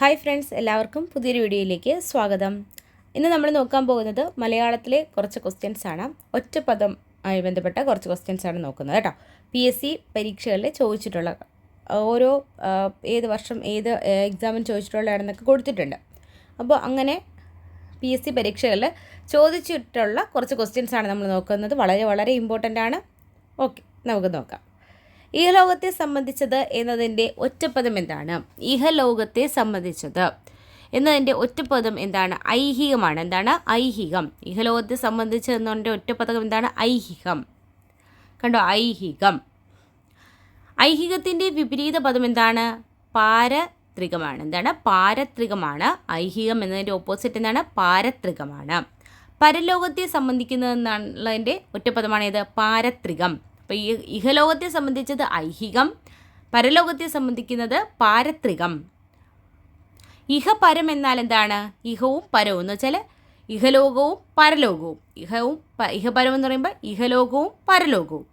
Hi friends എല്ലാവർക്കും പുതിയൊരു വീഡിയോയിലേക്ക് സ്വാഗതം. ഇന്ന് നമ്മൾ നോക്കാൻ പോകുന്നത് മലയാളത്തിലെ കുറച്ച് ക്വസ്റ്റ്യൻസ് ആണ്. ഒറ്റപ്പദം ആയി ബന്ധപ്പെട്ട കുറച്ച് ക്വസ്റ്റ്യൻസ് ആണ് നോക്കുന്നത് കേട്ടോ. പി എസ് സി പരീക്ഷകളിൽ ചോദിച്ചിട്ടുള്ള ഓരോ ഏത് വർഷം ഏത് എക്സാമിന് ചോദിച്ചിട്ടുള്ളതാണെന്നൊക്കെ കൊടുത്തിട്ടുണ്ട്. അപ്പോൾ അങ്ങനെ പി എസ് സി പരീക്ഷകളിൽ ചോദിച്ചിട്ടുള്ള കുറച്ച് ക്വസ്റ്റ്യൻസ് ആണ് നമ്മൾ നോക്കുന്നത്. വളരെ വളരെ ഇമ്പോർട്ടന്റ് ആണ്. ഓക്കെ നമുക്ക് നോക്കാം. ഇഹലോകത്തെ സംബന്ധിച്ചത് എന്നതിന്റെ ഒറ്റപ്പദം എന്താണ്? ഇഹലോകത്തെ സംബന്ധിച്ചത് എന്നതിന്റെ ഒറ്റപ്പദം എന്താണ്? ഐഹികമാണ്. എന്താണ്? ഐഹികം. ഇഹലോകത്തെ സംബന്ധിച്ച് എന്നതിന്റെ ഒറ്റപ്പദം എന്താണ്? ഐഹികം. കണ്ടോ? ഐഹികം. ഐഹികത്തിന്റെ വിപരീത പദം എന്താണ്? പാരത്രികമാണ്. എന്താണ്? പാരത്രികമാണ്. ഐഹികം എന്നതിന്റെ ഓപ്പോസിറ്റ് എന്താണ്? പാരത്രികമാണ്. പരലോകത്തെ സംബന്ധിക്കുന്നതെന്നുള്ളതിന്റെ ഒറ്റപ്പദമാണ് ഇത് പാരത്രികം. അപ്പോൾ ഈ ഇഹലോകത്തെ സംബന്ധിച്ചത് ഐഹികം പരലോകത്തെ സംബന്ധിക്കുന്നത് പാരത്രികം. ഇഹപരം എന്നാൽ എന്താണ്? ഇഹവും പരവും എന്ന് വെച്ചാൽ ഇഹലോകവും പരലോകവും. ഇഹവും ഇഹപരം എന്ന് പറയുമ്പോൾ ഇഹലോകവും പരലോകവും.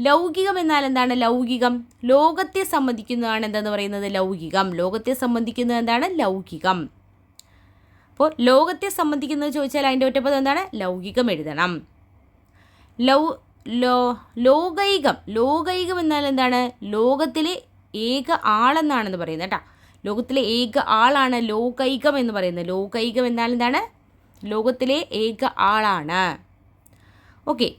ലൗകികം എന്നാൽ എന്താണ്? ലൗകികം. ലോകത്തെ സംബന്ധിക്കുന്നതാണ് എന്തെന്ന് പറയുന്നത്? ലൗകികം. ലോകത്തെ സംബന്ധിക്കുന്നത് എന്താണ്? ലൗകികം. അപ്പോൾ ലോകത്തെ സംബന്ധിക്കുന്നത് ചോദിച്ചാൽ അതിന്റെ ഒറ്റപ്പദം എന്താണ്? ലൗകികം എഴുതണം. Love law ലോകൈകം. ലോകൈകം എന്നാൽ എന്താണ്? ലോകത്തിലെ ഏക ആളെന്നാണെന്ന് പറയുന്നത് കേട്ടോ. ലോകത്തിലെ ഏക ആളാണ് ലോകൈകം എന്ന് പറയുന്നത്. ലോകൈകം എന്നാൽ എന്താണ്? ലോകത്തിലെ ഏക ആളാണ്. ഓക്കെ.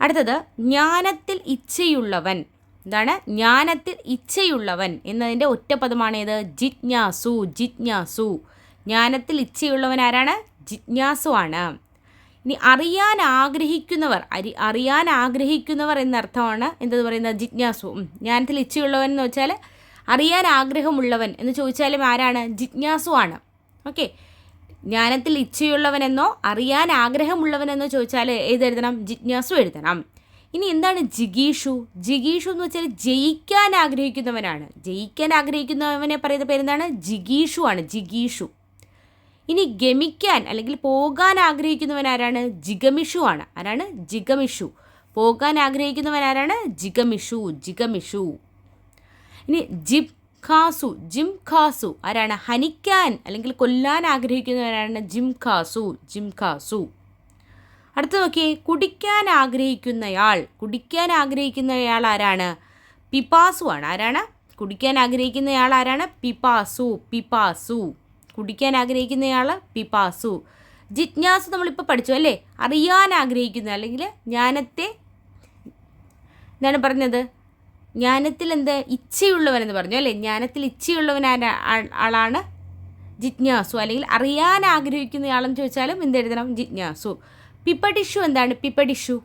അടുത്തത് ജ്ഞാനത്തിൽ ഇച്ഛയുള്ളവൻ. എന്താണ്? ജ്ഞാനത്തിൽ ഇച്ഛയുള്ളവൻ എന്നതിന്റെ ഒറ്റപ്പദമാണേത്? ജിജ്ഞാസു ജിജ്ഞാസു. ജ്ഞാനത്തിൽ ഇച്ഛയുള്ളവൻ ആരാണ്? ജിജ്ഞാസു ആണ്. ഇനി അറിയാൻ ആഗ്രഹിക്കുന്നവർ അരി അറിയാൻ ആഗ്രഹിക്കുന്നവർ എന്നർത്ഥമാണ് എന്തെന്ന് പറയുന്നത്? ജിജ്ഞാസു. ജ്ഞാനത്തിൽ ഇച്ഛയുള്ളവൻ എന്ന് വെച്ചാൽ അറിയാൻ ആഗ്രഹമുള്ളവൻ എന്ന് ചോദിച്ചാലും ആരാണ്? ജിജ്ഞാസു ആണ്. ഓക്കെ. ജ്ഞാനത്തിൽ ഇച്ഛയുള്ളവനെന്നോ അറിയാൻ ആഗ്രഹമുള്ളവനെന്നോ ചോദിച്ചാൽ ഏതെഴുതണം? ജിജ്ഞാസു എഴുതണം. ഇനി എന്താണ് ജിഗീഷു? ജിഗീഷു എന്ന് വെച്ചാൽ ജയിക്കാൻ ആഗ്രഹിക്കുന്നവനാണ്. ജയിക്കാൻ ആഗ്രഹിക്കുന്നവനെ പറയുന്ന പേരെന്താണ്? ജിഗീഷു ആണ്. ജിഗീഷു. ഇനി ഗമിക്കാൻ അല്ലെങ്കിൽ പോകാൻ ആഗ്രഹിക്കുന്നവൻ ആരാണ്? ജിഗമിഷു ആണ്. ആരാണ്? ജിഗമിഷു. പോകാൻ ആഗ്രഹിക്കുന്നവൻ ആരാണ്? ജിഗമിഷു ജിഗമിഷു. ഇനി ജിപ് ഖാസു ജിം ഖാസു ആരാണ്? ഹനിക്കാൻ അല്ലെങ്കിൽ കൊല്ലാൻ ആഗ്രഹിക്കുന്നവരാണ് ജിം ഖാസു ജിം ഖാസു അടുത്ത നോക്കിയേ കുടിക്കാൻ ആഗ്രഹിക്കുന്നയാൾ കുടിക്കാൻ ആഗ്രഹിക്കുന്നയാൾ ആരാണ്? പിപാസു ആണ്. ആരാണ്? കുടിക്കാൻ ആഗ്രഹിക്കുന്നയാൾ ആരാണ്? പിപാസു പിപ്പാസു കുടിക്കാൻ ആഗ്രഹിക്കുന്നയാൾ പിപാസു. ജിജ്ഞാസ് നമ്മളിപ്പോൾ പഠിച്ചു അല്ലേ? അറിയാൻ ആഗ്രഹിക്കുന്ന അല്ലെങ്കിൽ ജ്ഞാനത്തെ എന്താണ് പറഞ്ഞത്? ജ്ഞാനത്തിൽ എന്ത് ഇച്ഛയുള്ളവനെന്ന് പറഞ്ഞു അല്ലേ? ജ്ഞാനത്തിൽ ആ- ആളാണ് ജിജ്ഞാസു. അല്ലെങ്കിൽ അറിയാൻ ആഗ്രഹിക്കുന്നയാളെന്ന് ചോദിച്ചാലും എന്ത് എഴുതണം? ജിജ്ഞാസു. പിപ്പടിഷു എന്താണ്? പിപ്പടിഷു.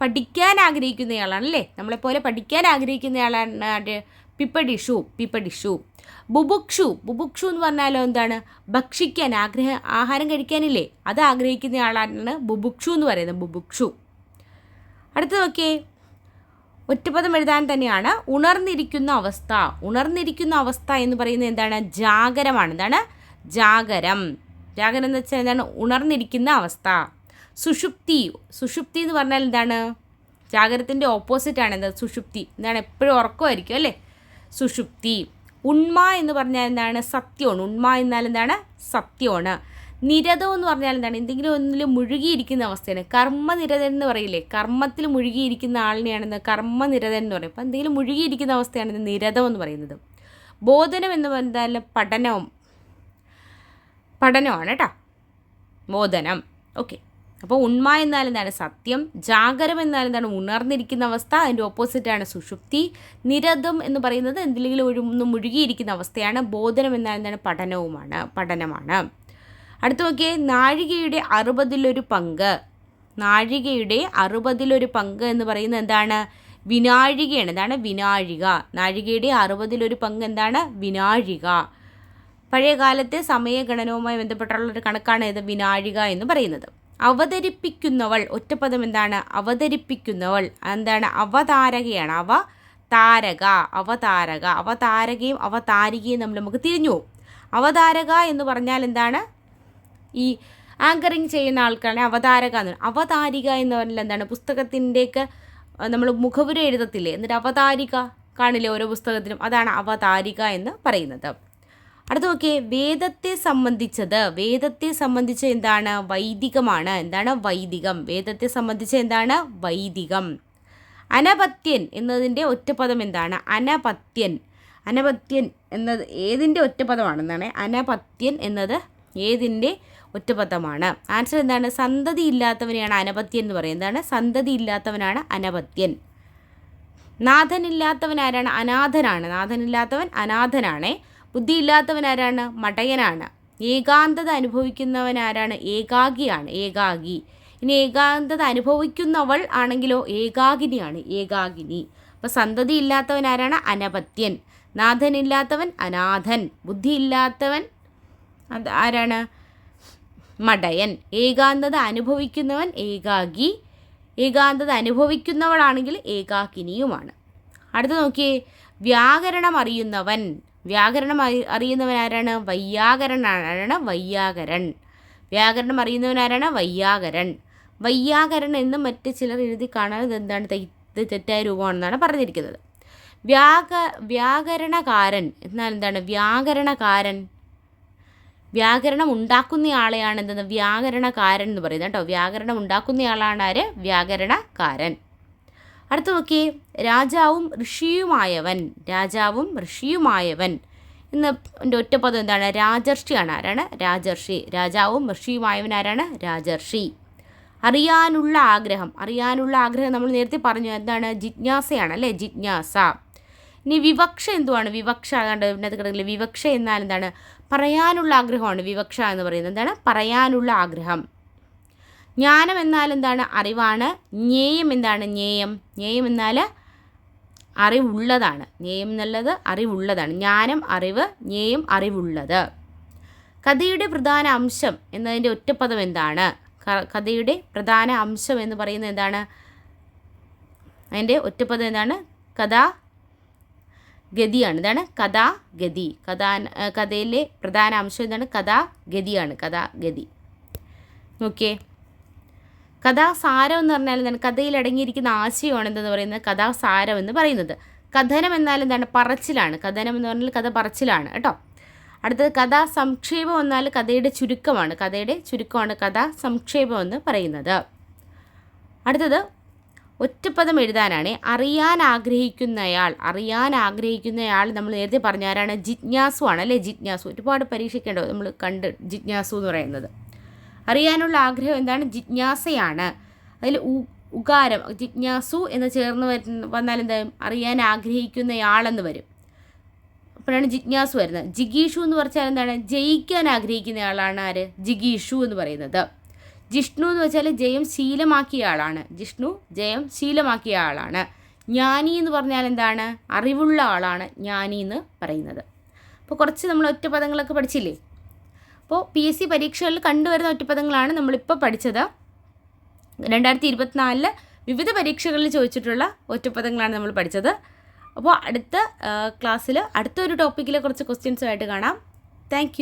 പഠിക്കാൻ ആഗ്രഹിക്കുന്നയാളാണ് അല്ലേ? നമ്മളെപ്പോലെ പഠിക്കാൻ ആഗ്രഹിക്കുന്നയാളാണ് പിപ്പടിഷു പിപ്പടിഷു. ബുബുക്ഷു ബുബുക്ഷു എന്ന് പറഞ്ഞാലോ എന്താണ്? ഭക്ഷിക്കാൻ ആഗ്രഹം ആഹാരം കഴിക്കാനില്ലേ? അത് ആഗ്രഹിക്കുന്ന ആളാണ് ബുബുക്ഷു എന്ന് പറയുന്നത് ബുബുക്ഷു. അടുത്ത നോക്കിയേ. ഒറ്റപ്പദം എഴുതാൻ തന്നെയാണ് ഉണർന്നിരിക്കുന്ന അവസ്ഥ. ഉണർന്നിരിക്കുന്ന അവസ്ഥ എന്ന് പറയുന്നത് എന്താണ്? ജാഗരമാണ്. എന്താണ്? ജാഗരം. ജാഗരം എന്ന് വെച്ചാൽ എന്താണ്? ഉണർന്നിരിക്കുന്ന അവസ്ഥ. സുഷുപ്തി. സുഷുപ്തി എന്ന് പറഞ്ഞാൽ എന്താണ്? ജാഗരത്തിന്റെ ഓപ്പോസിറ്റ് ആണ് എന്താ സുഷുപ്തി. എന്താണ്? എപ്പോഴും ഉറക്കമായിരിക്കും അല്ലേ? സുഷുപ്തി. ഉണ്മ എന്ന് പറഞ്ഞാൽ എന്താണ്? സത്യമാണ്. ഉണ്മ എന്നാൽ എന്താണ്? സത്യമാണ്. നിരതം എന്ന് പറഞ്ഞാൽ എന്താണ്? എന്തെങ്കിലും ഒന്നിൽ മുഴുകിയിരിക്കുന്ന അവസ്ഥയാണ്. കർമ്മനിരതൻ എന്ന് പറയില്ലേ? കർമ്മത്തിൽ മുഴുകിയിരിക്കുന്ന ആളിനെയാണെന്ന് കർമ്മനിരതൻ എന്ന് പറയും. അപ്പോൾ എന്തെങ്കിലും മുഴുകിയിരിക്കുന്ന അവസ്ഥയാണ് നിരതം എന്ന് പറയുന്നത്. ബോധനം എന്ന് പറഞ്ഞാൽ പഠനവും. പഠനമാണ് കേട്ടോ. ബോധനം. ഓക്കെ. അപ്പോൾ ഉണ്മ എന്നാൽ എന്താണ് സത്യം. ജാഗരം എന്നാൽ എന്താണ് ഉണർന്നിരിക്കുന്ന അവസ്ഥ. അതിന്റെ ഓപ്പോസിറ്റാണ് സുഷുപ്തി. നിരതം എന്ന് പറയുന്നത് എന്തെങ്കിലും ഒരു ഒന്ന് മുഴുകിയിരിക്കുന്ന അവസ്ഥയാണ്. ബോധനം എന്നാൽ എന്താണ് പഠനവുമാണ്. പഠനമാണ്. അടുത്ത നോക്കിയേ നാഴികയുടെ അറുപതിലൊരു പങ്ക്. നാഴികയുടെ അറുപതിലൊരു പങ്ക് എന്ന് പറയുന്നത് എന്താണ്? വിനാഴികയാണ്. എന്താണ് വിനാഴിക. നാഴികയുടെ അറുപതിലൊരു പങ്ക് എന്താണ്? വിനാഴിക. പഴയ കാലത്തെ സമയഗണനവുമായി ബന്ധപ്പെട്ടുള്ള ഒരു കണക്കാണ് ഇത് വിനാഴിക എന്ന് പറയുന്നത്. അവതരിപ്പിക്കുന്നവൾ ഒറ്റപ്പദം എന്താണ് അവതരിപ്പിക്കുന്നവൾ. എന്താണ് അവതാരകയാണ്. അവ താരക അവതാരക. അവതാരകയും അവതാരികയും നമ്മൾ നമുക്ക് തിരിഞ്ഞു അവതാരക എന്ന് പറഞ്ഞാൽ എന്താണ്? ഈ ആങ്കറിങ് ചെയ്യുന്ന ആൾക്കാണ് അവതാരക എന്ന്. അവതാരിക എന്ന് പറഞ്ഞാൽ എന്താണ്? പുസ്തകത്തിന്റെയൊക്കെ നമ്മൾ മുഖപുര എഴുതത്തില്ലേ? എന്നിട്ട് അവതാരിക കാണില്ലേ ഓരോ പുസ്തകത്തിലും? അതാണ് അവതാരിക എന്ന് പറയുന്നത്. അടുത്ത നോക്കിയേ വേദത്തെ സംബന്ധിച്ചത് വേദത്തെ സംബന്ധിച്ച് എന്താണ്? വൈദികമാണ്. എന്താണ് വൈദികം? വേദത്തെ സംബന്ധിച്ച് എന്താണ്? വൈദികം. അനപത്യൻ എന്നതിന്റെ ഒറ്റപദം എന്താണ്? അനപത്യൻ. അനപത്യൻ എന്നത് ഏതിന്റെ ഒറ്റപദമാണെന്നാണ് അനപത്യൻ എന്നത് ഏതിന്റെ ഒറ്റപദമാണ് ആൻസർ എന്താണ്? സന്തതി ഇല്ലാത്തവനെയാണ് അനപത്യൻ എന്ന് പറയുന്നത്. എന്താണ്? സന്തതി ഇല്ലാത്തവനാണ് അനപത്യൻ. നാഥനില്ലാത്തവൻ ആരാണ്? അനാഥനാണ്. നാഥനില്ലാത്തവൻ അനാഥനാണ്. ബുദ്ധിയില്ലാത്തവൻ ആരാണ് മടയനാണ്. ഏകാന്തത അനുഭവിക്കുന്നവനാരാണ്? ഏകാഗിയാണ്. ഏകാഗി. ഇനി ഏകാന്തത അനുഭവിക്കുന്നവൾ ആണെങ്കിലോ ഏകാഗിനിയാണ്. ഏകാഗിനി. അപ്പോൾ സന്തതി ഇല്ലാത്തവനാരാണ് അനപത്യൻ. നാഥനില്ലാത്തവൻ അനാഥൻ. ബുദ്ധിയില്ലാത്തവൻ അത് ആരാണ്? മടയൻ. ഏകാന്തത അനുഭവിക്കുന്നവൻ ഏകാഗി. ഏകാന്തത അനുഭവിക്കുന്നവളാണെങ്കിൽ ഏകാകിനിയുമാണ് അടുത്ത നോക്കിയേ. വ്യാകരണം അറിയുന്നവൻ വ്യാകരണം അറി- അറിയുന്നവൻ ആരാണ് വയ്യാകരൻ. വ്യാകരണം അറിയുന്നവൻ ആരാണ് വയ്യാകരൻ. വയ്യാകരൻ എന്ന് മറ്റ് ചിലർ എഴുതി കാണാൻ എന്താണ്? ഇത് തെറ്റായ രൂപമാണെന്നാണ് പറഞ്ഞിരിക്കുന്നത്. വ്യാക വ്യാകരണകാരൻ. എന്നാൽ എന്താണ്? വ്യാകരണകാരൻ. വ്യാകരണം ഉണ്ടാക്കുന്നയാളെയാണ് എന്തെന്ന്? വ്യാകരണകാരൻ എന്ന് പറയുന്നത് കേട്ടോ. വ്യാകരണം ഉണ്ടാക്കുന്നയാളാണ് ആര്? വ്യാകരണകാരൻ. അടുത്ത നോക്കിയേ രാജാവും ഋഷിയുമായവൻ രാജാവും ഋഷിയുമായവൻ. ഇന്ന് എന്റെ പദം എന്താണ്? രാജർഷിയാണ് ആരാണ്? രാജർഷി. രാജാവും ഋഷിയുമായവൻ ആരാണ്? രാജർഷി. അറിയാനുള്ള ആഗ്രഹം. അറിയാനുള്ള ആഗ്രഹം നമ്മൾ നേരത്തെ പറഞ്ഞു. എന്താണ്? ജിജ്ഞാസയാണ് അല്ലേ? ജിജ്ഞാസ. ഇനി വിവക്ഷ എന്തുവാണ്? വിവക്ഷ കണ്ട് ഇതിനകത്ത് കിടക്കില്ല വിവക്ഷ എന്നാൽ എന്താണ്? പറയാനുള്ള ആഗ്രഹമാണ് വിവക്ഷ എന്ന് പറയുന്നത്. എന്താണ്? പറയാനുള്ള ആഗ്രഹം. ജ്ഞാനം എന്നാൽ എന്താണ് അറിവാണ്. ജ്ഞേയം എന്താണ് ജ്ഞേയം? ജ്ഞേയം എന്നാൽ അറിവുള്ളതാണ്. ജ്ഞേയം എന്നുള്ളത് അറിവുള്ളതാണ്. ജ്ഞാനം അറിവ് ജ്ഞേയം അറിവുള്ളത്. കഥയുടെ പ്രധാന അംശം എന്നതിന്റെ ഒറ്റപ്പദം എന്താണ്? കഥയുടെ പ്രധാന അംശം എന്ന് പറയുന്നത് എന്താണ്? അതിന്റെ ഒറ്റപ്പദം എന്താണ്? കഥാ ഗതിയാണ്. ഇതാണ് കഥാഗതി കഥാ കഥയിലെ പ്രധാന അംശം എന്താണ്? കഥാഗതിയാണ് കഥാഗതി നോക്കിയേ. കഥാസാരം എന്ന് പറഞ്ഞാൽ എന്താണ്? കഥയിൽ അടങ്ങിയിരിക്കുന്ന ആശയമാണ് എന്തെന്ന് പറയുന്നത്? കഥാസാരം എന്ന് പറയുന്നത്. കഥനം എന്നാൽ എന്താണ്? പറച്ചിലാണ്. കഥനം എന്ന് പറഞ്ഞാൽ കഥ പറച്ചിലാണ് കേട്ടോ? അടുത്തത് കഥാ സംക്ഷേപം എന്നാൽ കഥയുടെ ചുരുക്കമാണ്. കഥയുടെ ചുരുക്കമാണ് കഥാ സംക്ഷേപം എന്ന് പറയുന്നത്. അടുത്തത് ഒറ്റപ്പദം എഴുതാനാണ്. അറിയാൻ ആഗ്രഹിക്കുന്നയാൾ അറിയാൻ ആഗ്രഹിക്കുന്നയാൾ നമ്മൾ നേരത്തെ പറഞ്ഞ ആരാണ്? ജിജ്ഞാസു ആണ് അല്ലേ? ജിജ്ഞാസു. ഒരുപാട് പരീക്ഷിക്കേണ്ടത് നമ്മൾ കണ്ട് ജിജ്ഞാസു എന്ന് പറയുന്നത്. അറിയാനുള്ള ആഗ്രഹം എന്താണ്? ജിജ്ഞാസയാണ്. അതിൽ ഉകാരം ജിജ്ഞാസു എന്ന് ചേർന്ന് വന്നാൽ എന്താ അറിയാൻ ആഗ്രഹിക്കുന്നയാളെന്ന് വരും. അപ്പോഴാണ് ജിജ്ഞാസു വരുന്നത്. ജിഗീഷു എന്ന് പറഞ്ഞാൽ എന്താണ്? ജയിക്കാൻ ആഗ്രഹിക്കുന്നയാളാണ് ആര്? ജിഗീഷു എന്ന് പറയുന്നത്. ജിഷ്ണു എന്ന് വെച്ചാൽ ജയം ശീലമാക്കിയ ആളാണ് ജിഷ്ണു ജയം ശീലമാക്കിയ ആളാണ് ജ്ഞാനി എന്ന് പറഞ്ഞാൽ എന്താണ്? അറിവുള്ള ആളാണ് ജ്ഞാനി എന്ന് പറയുന്നത്. അപ്പോൾ കുറച്ച് നമ്മൾ ഒറ്റ പദങ്ങളൊക്കെ പഠിച്ചില്ലേ? അപ്പോൾ പി എസ് സി പരീക്ഷകളിൽ കണ്ടുവരുന്ന ഒറ്റപ്പദങ്ങളാണ് നമ്മളിപ്പോൾ പഠിച്ചത്. രണ്ടായിരത്തി ഇരുപത്തിനാലിൽ വിവിധ പരീക്ഷകളിൽ ചോദിച്ചിട്ടുള്ള ഒറ്റപ്പദങ്ങളാണ് നമ്മൾ പഠിച്ചത്. അപ്പോൾ അടുത്ത ക്ലാസ്സിൽ അടുത്തൊരു ടോപ്പിക്കിലെ കുറച്ച് ക്വസ്റ്റ്യൻസുമായിട്ട് കാണാം. താങ്ക്